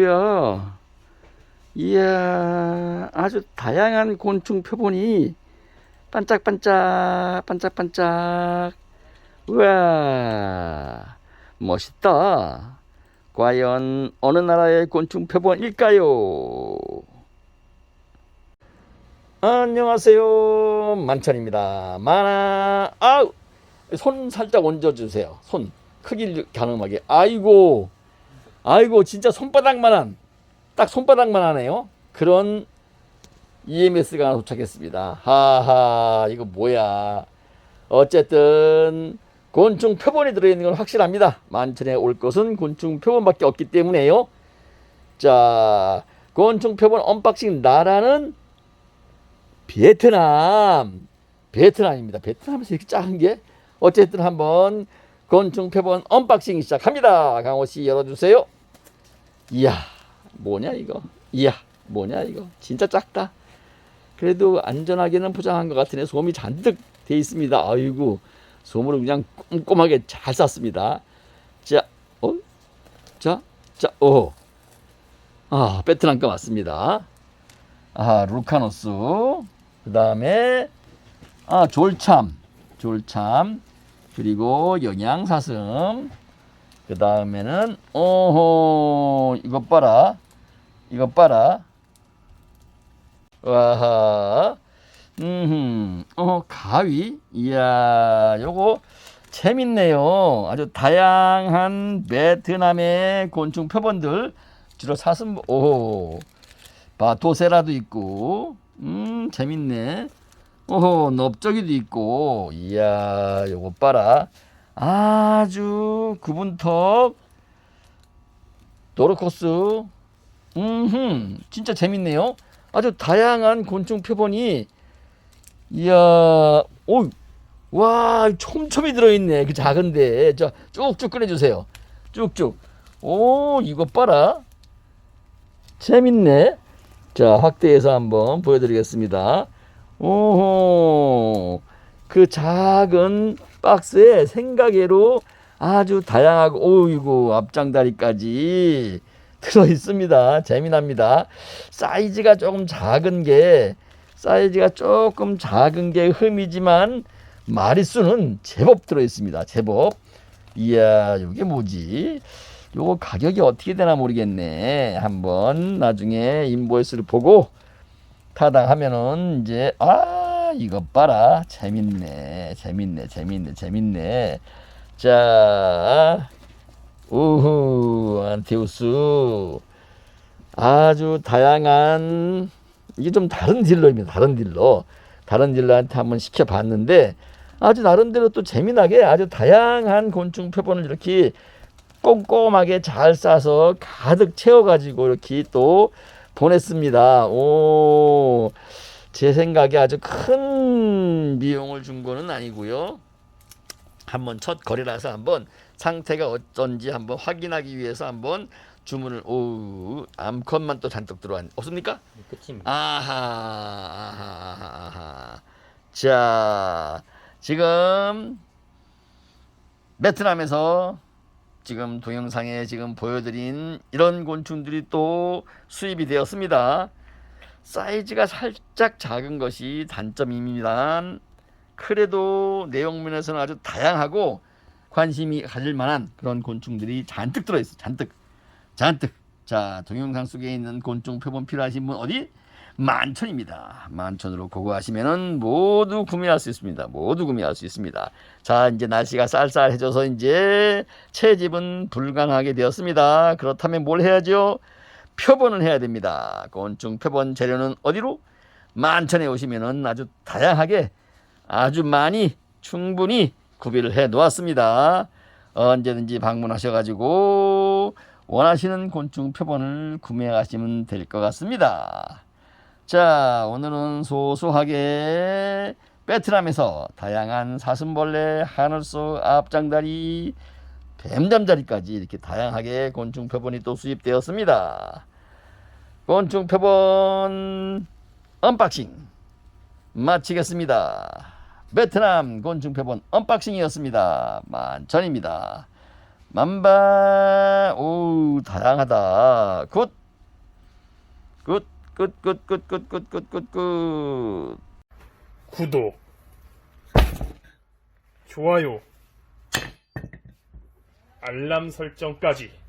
뭐야? 이야, 아주 다양한 곤충 표본이 반짝반짝, 반짝반짝. 우와, 멋있다. 과연 어느 나라의 곤충 표본일까요? 안녕하세요. 만천입니다. 만화, 아우! 손 살짝 얹어주세요. 손. 크기를 가늠하게. 아이고, 아이고, 진짜 손바닥만한, 딱 손바닥만 하네요. 그런 EMS가 도착했습니다. 하하, 이거 뭐야. 어쨌든, 곤충 표본이 들어있는 건 확실합니다. 만천에 올 것은 곤충 표본밖에 없기 때문에요. 자, 곤충 표본 언박싱 나라는 베트남. 베트남입니다. 베트남에서 이렇게 작은 게 어쨌든 한번 곤충 표본 언박싱 시작합니다. 강호 씨 열어주세요. 이야, 뭐냐 이거? 이야, 뭐냐 이거? 진짜 작다. 그래도 안전하게는 포장한 것 같으네. 솜이 잔뜩 돼 있습니다. 아이고, 솜으로 그냥 꼼꼼하게 잘 쌌습니다. 자, 어, 자, 자, 오, 아, 베트남 거 맞습니다. 아, 루카노스. 그 다음에, 아, 졸참. 졸참. 그리고 영양사슴. 그 다음에는, 오호, 이것 봐라. 이것 봐라. 와하. 음, 어, 가위. 이야, 요거 재밌네요. 아주 다양한 베트남의 곤충 표본들. 주로 사슴, 오, 바토세라도 있고, 음, 재밌네. 오호, 넓적이도 있고, 이야, 요거 봐라. 아주 구분턱, 도로코스, 음, 진짜 재밌네요. 아주 다양한 곤충 표본이, 이야, 오, 와, 촘촘히 들어있네. 그 작은데. 자, 쭉쭉 꺼내주세요. 쭉쭉. 오, 이거 봐라. 재밌네. 자, 확대해서 한번 보여드리겠습니다. 오호, 그 작은 박스에 생가게로 아주 다양하고, 오이고, 앞장다리까지 들어 있습니다. 재미납니다. 사이즈가 조금 작은 게, 사이즈가 조금 작은 게 흠이지만, 마리수는 제법 들어 있습니다. 제법. 이야, 이게 뭐지? 요거 가격이 어떻게 되나 모르겠네. 한번 나중에 인보이스를 보고 타당하면은 이제 아 이것 봐라. 재밌네 재밌네 재밌네 재밌네. 자 우후 안테우스. 아주 다양한 이게 좀 다른 딜러입니다 다른 딜러. 다른 딜러한테 한번 시켜봤는데 아주 나름대로 또 재미나게 아주 다양한 곤충 표본을 이렇게 꼼꼼하게 잘 싸서 가득 채워가지고 이렇게 또 보냈습니다. 오, 제 생각에 아주 큰 비용을 준 거는 아니고요. 한번 첫 거래라서 한번 상태가 어쩐지 한번 확인하기 위해서 한번 주문을 오 암컷만 또 잔뜩 들어왔 없습니까? 끝입니다. 아하, 아하, 아하, 아하. 자, 지금 베트남에서 지금 동영상에 지금 보여드린 이런 곤충들이 또 수입이 되었습니다. 사이즈가 살짝 작은 것이 단점입니다. 그래도 내용면에서는 아주 다양하고 관심이 가질 만한 그런 곤충들이 잔뜩 들어있어. 잔뜩. 잔뜩. 자, 동영상 속에 있는 곤충 표본 필요하신 분 어디? 만천입니다. 만천으로 고고하시면은 모두 구매할 수 있습니다. 모두 구매할 수 있습니다. 자, 이제 날씨가 쌀쌀해져서 이제 채집은 불가능하게 되었습니다. 그렇다면 뭘 해야죠? 표본을 해야 됩니다. 곤충 표본 재료는 어디로? 만천에 오시면은 아주 다양하게 아주 많이 충분히 구비를 해 놓았습니다. 언제든지 방문하셔가지고 원하시는 곤충 표본을 구매하시면 될 것 같습니다. 자, 오늘은 소소하게 베트남에서 다양한 사슴벌레, 하늘소, 앞장다리, 뱀잠자리까지 이렇게 다양하게 곤충 표본이 또 수입되었습니다. 곤충 표본 언박싱 마치겠습니다. 베트남 곤충 표본 언박싱이었습니다. 만천입니다. 만바 오 다양하다 굿 굿, 굿, 굿, 굿, 굿, 굿, 굿, 굿, 굿. 구독, 좋아요, 알람 설정까지